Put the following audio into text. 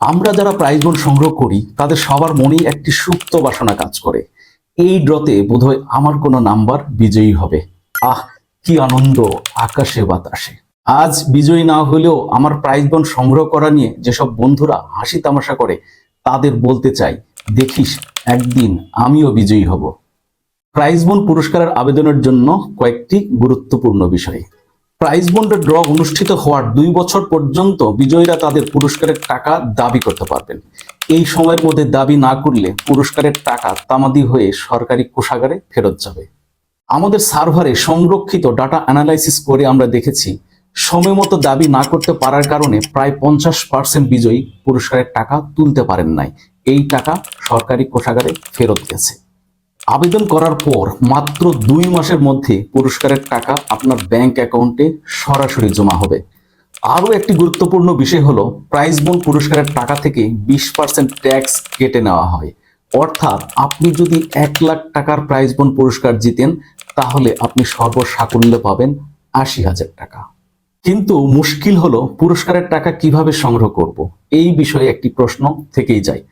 আমরা যারা prize bond সংগ্রহ করি, তাদের সবার মনেই একটি সুপ্ত বাসনা কাজ করে। এই ড্রতে বোধহয় আমার কোনো নাম্বার বিজয়ী হবে। আহ, কি আনন্দ, আকাশে বাতাসে। আজ বিজয়ী না হলেও আমার প্রাইজ বন্ড সংগ্রহ করা নিয়ে যেসব বন্ধুরা হাসি তামাশা করে, তাদের বলতে চাই, দেখিস, একদিন আমিও বিজয়ী হব। প্রাইজ বন্ড পুরস্কারের আবেদনের জন্য কয়েকটি গুরুত্বপূর্ণ বিষয়। প্রাইজ বন্ডের ড্র অনুষ্ঠিত হওয়ার দুই বছর পর্যন্ত বিজয়ীরা তাদের পুরস্কারের টাকা দাবি করতে পারবেন। এই সময়ের মধ্যে দাবি না করলে পুরস্কারের টাকা তামাদি হয়ে সরকারি কোষাগারে ফেরত যাবে। আমাদের সার্ভারে সংরক্ষিত ডাটা অ্যানালাইসিস করে আমরা দেখেছি সময় মতো দাবি না করতে পারার কারণে প্রায় পঞ্চাশ পার্সেন্ট বিজয়ী পুরস্কারের টাকা তুলতে পারেন নাই। এই টাকা সরকারি কোষাগারে ফেরত গেছে। আবেদন করার পর মাত্র দুই মাসের মধ্যে পুরস্কারের টাকা আপনার ব্যাংক অ্যাকাউন্টে সরাসরি জমা হবে। আরও একটি গুরুত্বপূর্ণ বিষয় হলো প্রাইজ বোন পুরস্কারের টাকা থেকে বিশ পার্সেন্ট ট্যাক্স কেটে নেওয়া হয়। অর্থাৎ আপনি যদি এক লাখ টাকার প্রাইজ বোন পুরস্কার জিতেন, তাহলে আপনি সর্বসাকুল্যে পাবেন আশি হাজার টাকা। কিন্তু মুশকিল হলো পুরস্কারের টাকা কীভাবে সংগ্রহ করব? এই বিষয়ে একটি প্রশ্ন থেকেই যায়।